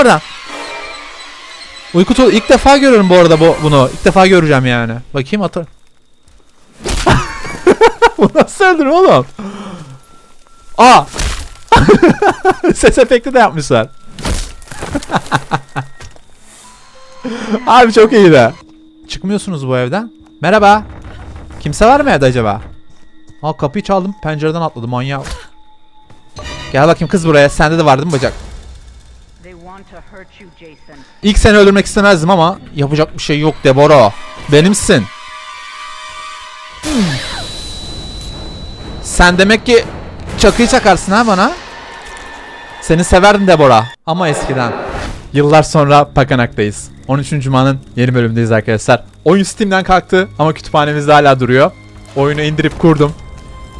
oradan. Uyku tulumu ilk defa görüyorum bu arada bu bunu. İlk defa göreceğim yani. Bakayım atır. bu nasıl öldürüm oğlum? Aa! Ses efekti de yapmışlar. Abi çok iyi de. Çıkmıyorsunuz bu evden. Merhaba. Kimse var mı evde acaba? Aa kapıyı çaldım pencereden atladı manyak. Gel bakayım kız buraya. Sende de var değil mi bacak? İlk seni öldürmek istemezdim ama yapacak bir şey yok Deborah. Benimsin. Sen demek ki çakıyı çakarsın ha bana. Seni severdim Deborah. Ama eskiden. Yıllar sonra Pakanak'tayız. 13. Cuma'nın yeni bölümündeyiz arkadaşlar. Oyun Steam'den kalktı ama kütüphanemizde hala duruyor. Oyunu indirip kurdum.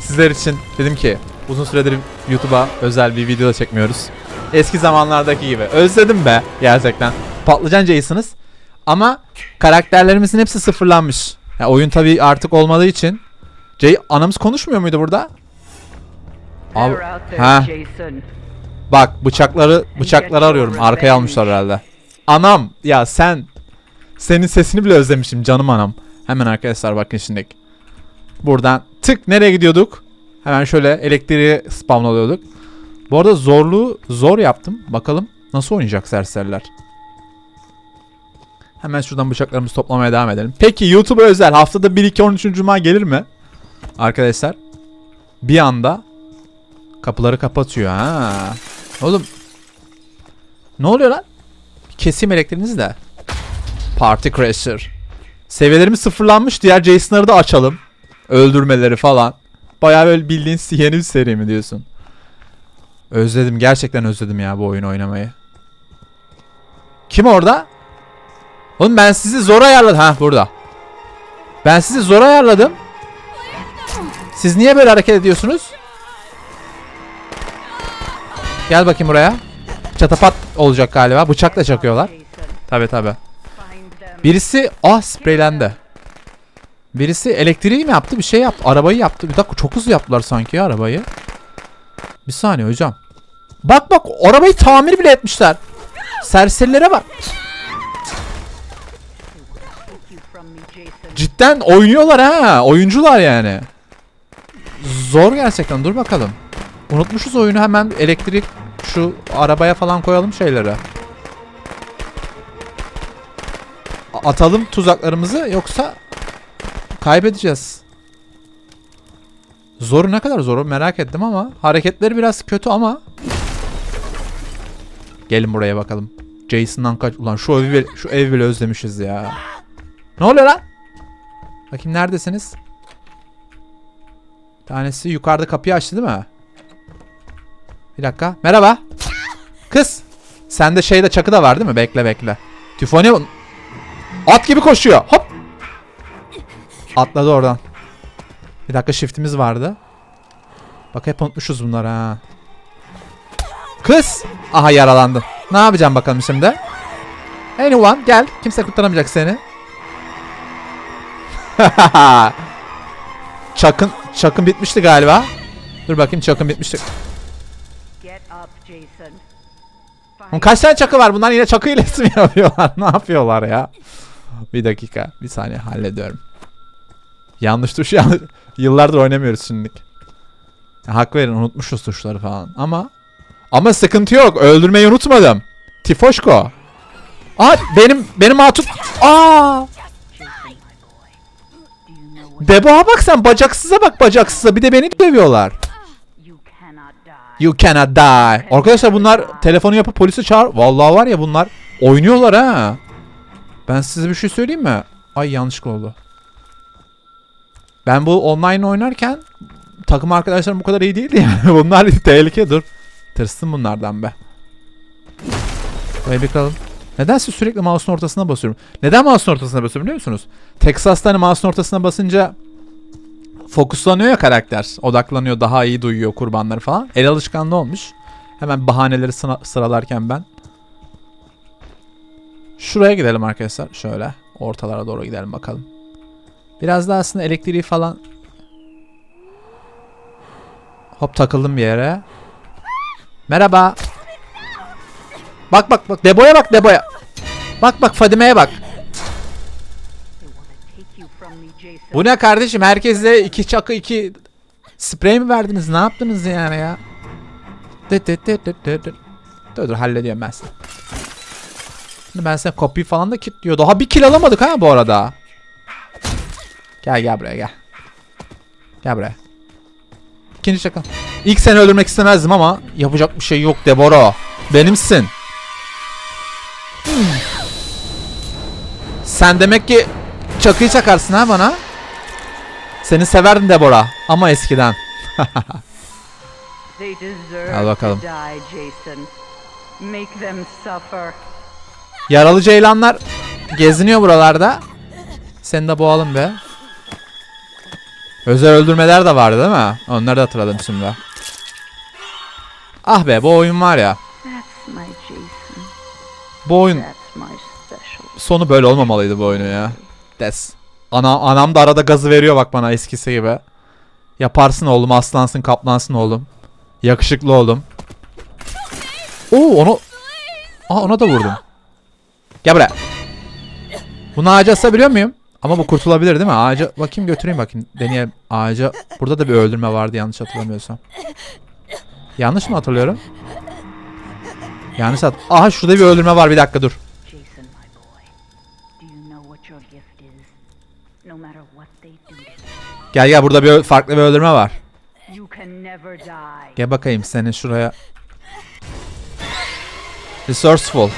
Sizler için dedim ki uzun süredir YouTube'a özel bir video da çekmiyoruz. Eski zamanlardaki gibi. Özledim be gerçekten. Patlıcan Jason'ız. Ama karakterlerimizin hepsi sıfırlanmış. Ya oyun tabii artık olmadığı için. Jay anamız konuşmuyor muydu burada? There, Ha. Bak bıçakları bıçakları arıyorum. Arkaya almışlar herhalde. Anam ya sen senin sesini bile özlemişim canım anam. Hemen arkadaşlar bakın şimdi. Buradan tık nereye gidiyorduk? Hemen şöyle elektriği spamlıyorduk. Bu arada zorluğu zor yaptım. Bakalım nasıl oynayacak serseriler. Hemen şuradan bıçaklarımızı toplamaya devam edelim. Peki YouTube'a özel haftada 1-2 13. Cuma gelir mi? Arkadaşlar bir anda kapıları kapatıyor ha. Oğlum ne oluyor lan? Keseyim elektriğinizi de. Party Crasher. Seviyelerimiz sıfırlanmış. Diğer Jason'ları da açalım. Öldürmeleri falan. Bayağı böyle bildiğin yeni bir seri mi diyorsun? Özledim. Gerçekten özledim ya bu oyunu oynamayı. Kim orada? Oğlum ben sizi zor ayarladım. Ha burada. Ben sizi zor ayarladım. Siz niye böyle hareket ediyorsunuz? Gel bakayım buraya. Çatapat olacak galiba. Bıçakla çakıyorlar. Tabi tabi. Birisi ah spreylendi. Birisi elektriği mi yaptı? Bir şey yaptı. Arabayı yaptı. Bir dakika çok hızlı yaptılar sanki ya arabayı. Bir saniye hocam. Bak bak arabayı tamir bile etmişler. Serserilere bak. Cidden oynuyorlar ha. Oyuncular yani. Zor gerçekten. Dur bakalım. Unutmuşuz oyunu hemen elektrik şu arabaya falan koyalım şeyleri. A- Atalım tuzaklarımızı yoksa kaybedeceğiz. Zoru ne kadar zoru merak ettim ama hareketleri biraz kötü ama Gelin buraya bakalım. Jason'dan kaç ulan şu evi bile- şu evi bile özlemişiz ya. Ne oluyor lan? Bakayım neredesiniz? Tanesi yukarıda kapıyı açtı değil mi? Bir dakika. Merhaba. Kız. Sende şeyde çakı da var değil mi? Bekle bekle. Tifoni at gibi koşuyor. Hop. Atladı oradan. Bir dakika shiftimiz vardı. Bak hep unutmuşuz bunları ha. Kız. Aha yaralandı. Ne yapacağım bakalım şimdi? Anyone gel. Kimse kurtaramayacak seni. çakın çakın bitmişti galiba. Dur bakayım çakın bitmişti. Kaç tane çakı var? Bunlar yine çakı hilesi mi yapıyorlar? ne yapıyorlar ya? Bir dakika. Bir saniye hallediyorum. Yanlış tuş yanlış. Yıllardır oynamıyoruz şimdilik. Hak verin unutmuşuz tuşları falan. Ama ama sıkıntı yok. Öldürmeyi unutmadım. Tifoşko. Aa benim benim hatun. Aa! Deboğa bak sen bacaksıza bak bacaksıza. Bir de beni dövüyorlar. You cannot die. Arkadaşlar bunlar telefonu yapıp polisi çağır. Vallahi var ya bunlar oynuyorlar ha. Ben size bir şey söyleyeyim mi? Ay yanlışlıkla oldu. Ben bu online oynarken takım arkadaşlarım bu kadar iyi değildi yani. Bunlar tehlike dur. Tırsın bunlardan be. Burayı bir kıralım. Nedense sürekli mouse'un ortasına basıyorum. Neden mouse'un ortasına basıyorum biliyor musunuz? Texas'ta hani mouse'un ortasına basınca fokuslanıyor ya karakter. Odaklanıyor, daha iyi duyuyor kurbanları falan. El alışkanlığı olmuş. Hemen bahaneleri sıra- sıralarken ben. Şuraya gidelim arkadaşlar. Şöyle. Ortalara doğru gidelim bakalım. Biraz da aslında elektriği falan Hop takıldım bir yere. Merhaba. Bak bak bak. Debo'ya bak Debo'ya. Bak bak Fadime'ye bak. Bu ne kardeşim? Herkese iki çakı iki sprey mi verdiniz? Ne yaptınız yani ya? Dıt dıt dıt dıt dıt dıt. Dur dur hallediyorum ben sana. Şimdi ben sana kopya falan da kilitliyor. Daha bir kill alamadık ha bu arada. Gel gel buraya gel. Gel buraya. İkinci şaka. İlk seni öldürmek istemezdim ama yapacak bir şey yok Debora. Benimsin. Hmm. Sen demek ki çakıyı çakarsın ha bana. Seni severdim Debora ama eskiden. Al bakalım. Yaralı ceylanlar geziniyor buralarda. Seni de boğalım be. Özel öldürmeler de vardı değil mi? Onları da hatırladım şimdi. Ah be bu oyun var ya. Bu oyun sonu böyle olmamalıydı bu oyunu ya. Des. Ana, anam da arada gazı veriyor bak bana eskisi gibi. Yaparsın oğlum aslansın kaplansın oğlum. Yakışıklı oğlum. Oo onu... Aa ona da vurdum. Gel buraya. Bunu ağaca asabiliyor muyum? Ama bu kurtulabilir değil mi? Ağaca bakayım götüreyim bakayım. Deneyelim. Ağaca... Burada da bir öldürme vardı yanlış hatırlamıyorsam. Yanlış mı hatırlıyorum? Yanlış hat... Aha şurada bir öldürme var bir dakika dur. Gel gel burada bir farklı bir öldürme var. Gel bakayım seni şuraya. Resourceful.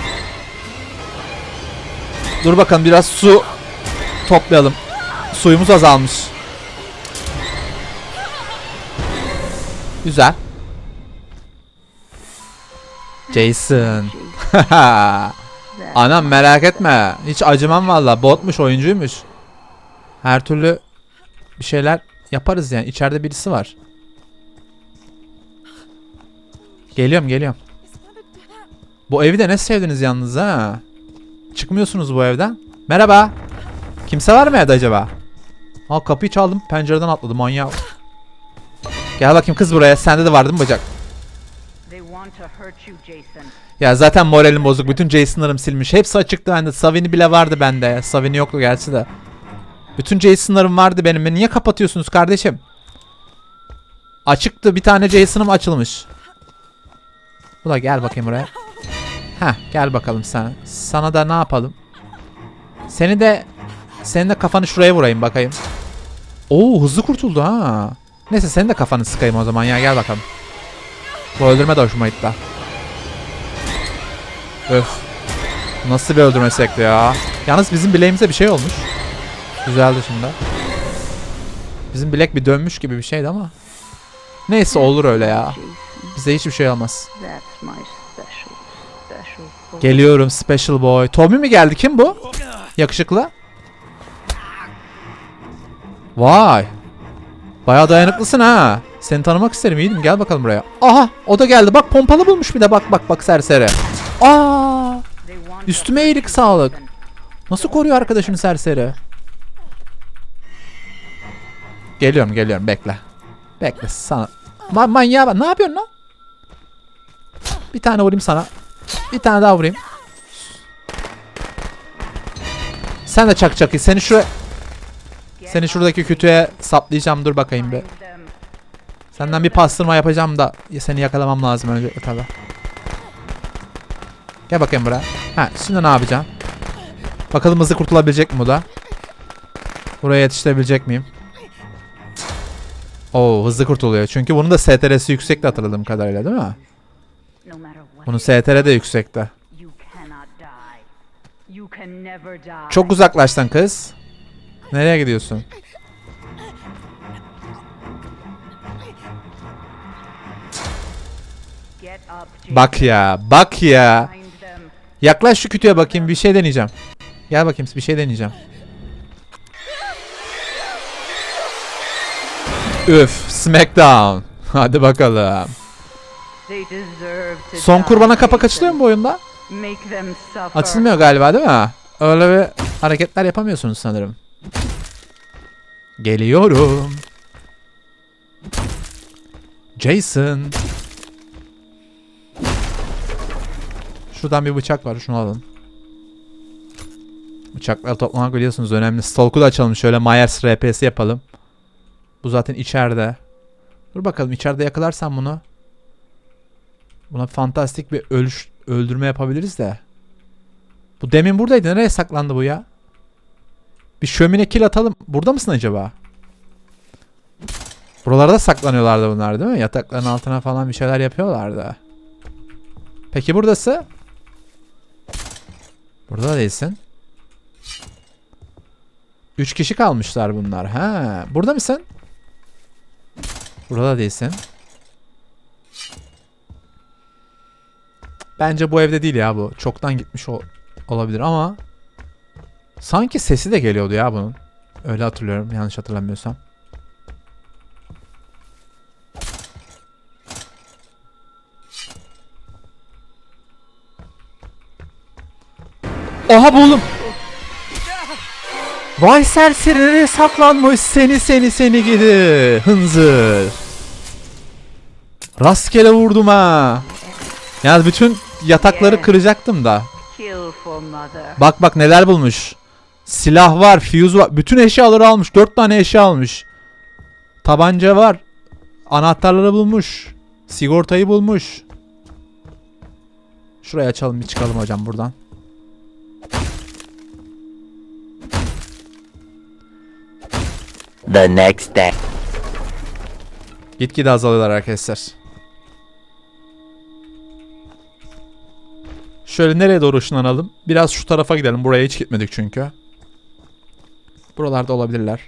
Dur bakalım biraz su toplayalım. Suyumuz azalmış. Güzel. Jason. Anam merak etme. Hiç acımam valla. Botmuş oyuncuymuş. Her türlü bir şeyler yaparız yani. İçeride birisi var. Geliyorum geliyorum. Bu evi de ne sevdiniz yalnız ha. Çıkmıyorsunuz bu evden. Merhaba. Kimse var mı evde acaba? Aa kapıyı çaldım. Pencereden atladı manyak. Gel bakayım kız buraya. Sende de var değil mi bacak? Ya zaten moralim bozuk. Bütün Jason'larım silmiş. Hepsi açıktı bende. Savini bile vardı bende. Savini yoktu gerçi de. Bütün Jason'larım vardı benim. Beni niye kapatıyorsunuz kardeşim? Açıktı. Bir tane Jason'ım açılmış. Bu da gel bakayım buraya. Heh gel bakalım sen. Sana da ne yapalım? Seni de senin de kafanı şuraya vurayım bakayım. Oo hızlı kurtuldu ha. Neyse senin de kafanı sıkayım o zaman ya gel bakalım. Bu öldürme de hoşuma gitti. Öf. Nasıl bir öldürme sekti ya. Yalnız bizim bileğimize bir şey olmuş. Güzeldi şimdi. Bizim bilek bir dönmüş gibi bir şeydi ama. Neyse olur öyle ya. Bize hiçbir şey olmaz. Geliyorum special boy. Tommy mi geldi? Kim bu? Yakışıklı. Vay. Bayağı dayanıklısın ha. Seni tanımak isterim yiğidim. Gel bakalım buraya. Aha o da geldi. Bak pompalı bulmuş bir de. Bak bak bak serseri. Aa! Üstüme iyilik sağlık. Nasıl koruyor arkadaşını serseri? Geliyorum geliyorum bekle. Bekle sana. Ma manyağa bak. Ne yapıyorsun lan? Bir tane vurayım sana. Bir tane daha vurayım. Sen de çak çakı. Seni şuraya seni şuradaki kütüğe saplayacağım. Dur bakayım bir. Senden bir pastırma yapacağım da seni yakalamam lazım önce tabi. Gel bakayım buraya. Ha şimdi ne yapacağım? Bakalım hızlı kurtulabilecek mi bu da? Buraya yetiştirebilecek miyim? Oo hızlı kurtuluyor. Çünkü bunun da STR'si yüksekti hatırladığım kadarıyla değil mi? Bunun STR de yüksekti. Çok uzaklaştın kız. Nereye gidiyorsun? Bak ya, bak ya. Yaklaş şu kütüğe bakayım bir şey deneyeceğim. Gel bakayım bir şey deneyeceğim. Üf, Smackdown. Hadi bakalım. Son kurbana kapak açılıyor mu bu oyunda? Açılmıyor galiba değil mi? Öyle bir hareketler yapamıyorsunuz sanırım. Geliyorum. Jason. Şuradan bir bıçak var. Şunu alın. Bıçakları toplamak biliyorsunuz önemli. Stalk'u da açalım. Şöyle Myers RP'si yapalım. Bu zaten içeride. Dur bakalım içeride yakalarsam bunu. Buna fantastik bir ölüş, öldürme yapabiliriz de. Bu demin buradaydı. Nereye saklandı bu ya? Bir şömine kill atalım. Burada mısın acaba? Buralarda saklanıyorlardı bunlar değil mi? Yatakların altına falan bir şeyler yapıyorlardı. Peki buradası? Burada da değilsin. Üç kişi kalmışlar bunlar. Ha, burada mısın? Burada da değilsin. Bence bu evde değil ya bu. Çoktan gitmiş ol- olabilir ama sanki sesi de geliyordu ya bunun. Öyle hatırlıyorum yanlış hatırlamıyorsam. Aha buldum. Vay serseri nereye saklanmış seni seni seni gidi hınzır. Rastgele vurdum ha. Yani bütün yatakları kıracaktım da. Bak bak neler bulmuş. Silah var, fuse var. Bütün eşyaları almış. Dört tane eşya almış. Tabanca var. Anahtarları bulmuş. Sigortayı bulmuş. Şuraya açalım bir çıkalım hocam buradan. The next day. Gitgide azalıyorlar arkadaşlar. Şöyle nereye doğru ışınlanalım? Biraz şu tarafa gidelim. Buraya hiç gitmedik çünkü. Buralarda olabilirler.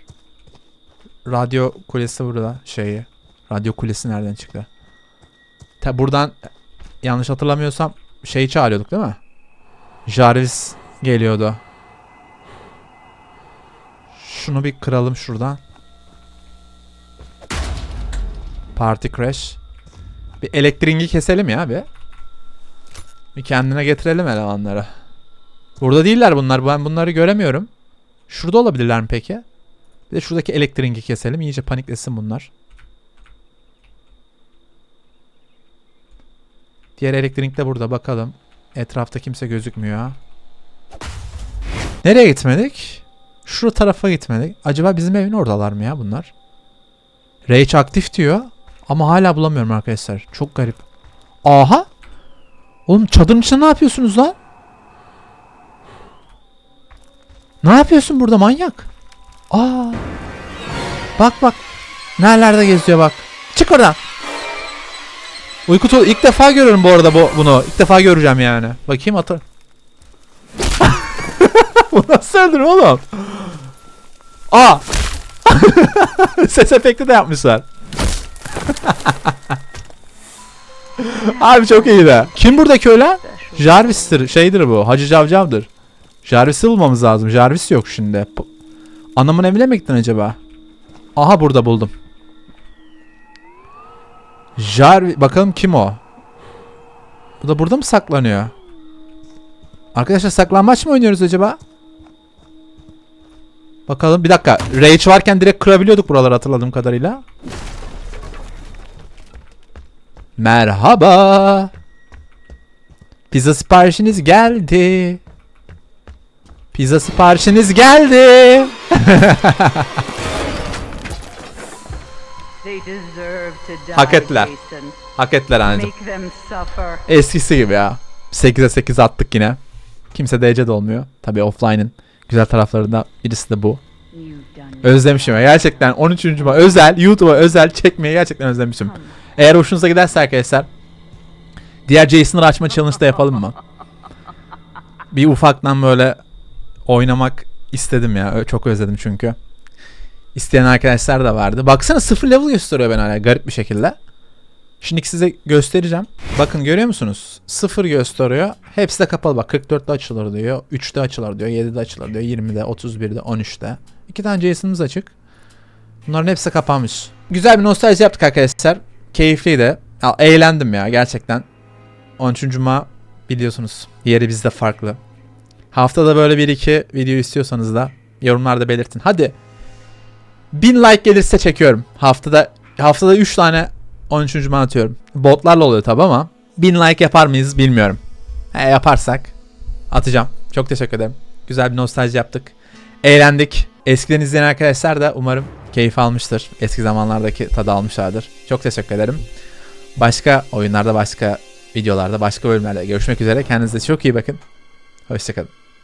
Radyo kulesi burada. Şeyi. Radyo kulesi nereden çıktı? Ta buradan yanlış hatırlamıyorsam şeyi çağırıyorduk değil mi? Jarvis geliyordu. Şunu bir kıralım şuradan. Party crash. Bir elektriği keselim ya bir. Bir kendine getirelim elemanları. Burada değiller bunlar. Ben bunları göremiyorum. Şurada olabilirler mi peki? Bir de şuradaki elektriği keselim. İyice paniklesin bunlar. Diğer elektrik de burada bakalım. Etrafta kimse gözükmüyor. Nereye gitmedik? Şu tarafa gitmedik. Acaba bizim evin oradalar mı ya bunlar? Rage aktif diyor. Ama hala bulamıyorum arkadaşlar. Çok garip. Aha. Oğlum çadırın içinde ne yapıyorsunuz lan? Ne yapıyorsun burada manyak? Aa. Bak bak. Nerelerde geziyor bak. Çık oradan. Uyku tulu ilk defa görüyorum bu arada bu bunu. İlk defa göreceğim yani. Bakayım atır. bu nasıl öldürüm oğlum? Aa. Ses efekti de yapmışlar. Abi çok iyi de. Kim buradaki? Special. Jarvis'tir. Şeydir bu. Hacı Cavcav'dır. Jarvis'i bulmamız lazım. Jarvis yok şimdi. Anamın evine mi gittin acaba? Aha burada buldum. Jarvis. Bakalım kim o? Bu da burada mı saklanıyor? Arkadaşlar saklanmaç mı oynuyoruz acaba? Bakalım bir dakika. Rage varken direkt kırabiliyorduk buraları hatırladığım kadarıyla. Merhaba. Pizza siparişiniz geldi. Pizza siparişiniz geldi. Hak ettiler. Hak ettiler anneciğim. Eskisi gibi ya. 8'e 8 attık yine. Kimse DC de olmuyor. Tabii offline'ın güzel taraflarından birisi de bu. Özlemişim ya. Gerçekten 13. ma özel YouTube'a özel çekmeyi gerçekten özlemişim. Eğer hoşunuza giderse arkadaşlar diğer Jason'ları açma challenge da yapalım mı? Bir ufaktan böyle oynamak istedim ya. Çok özledim çünkü. İsteyen arkadaşlar da vardı. Baksana sıfır level gösteriyor ben hala garip bir şekilde. Şimdi size göstereceğim. Bakın görüyor musunuz? Sıfır gösteriyor. Hepsi de kapalı bak. 44'te açılır diyor. 3'te açılır diyor. 7'de açılır diyor. 20'de, 31'de, 13'te. İki tane Jason'ımız açık. Bunların hepsi kapanmış. Güzel bir nostalji yaptık arkadaşlar. Keyifliydi. Ya, eğlendim ya gerçekten. 13. Cuma biliyorsunuz. Yeri bizde farklı. Haftada böyle bir iki video istiyorsanız da yorumlarda belirtin. Hadi. 1000 like gelirse çekiyorum. Haftada haftada 3 tane 13. Cuma atıyorum. Botlarla oluyor tabi ama 1000 like yapar mıyız bilmiyorum. He, yaparsak atacağım. Çok teşekkür ederim. Güzel bir nostalji yaptık. Eğlendik. Eskiden izleyen arkadaşlar da umarım keyif almıştır. Eski zamanlardaki tadı almışlardır. Çok teşekkür ederim. Başka oyunlarda, başka videolarda, başka bölümlerde görüşmek üzere. Kendinize çok iyi bakın. Hoşçakalın.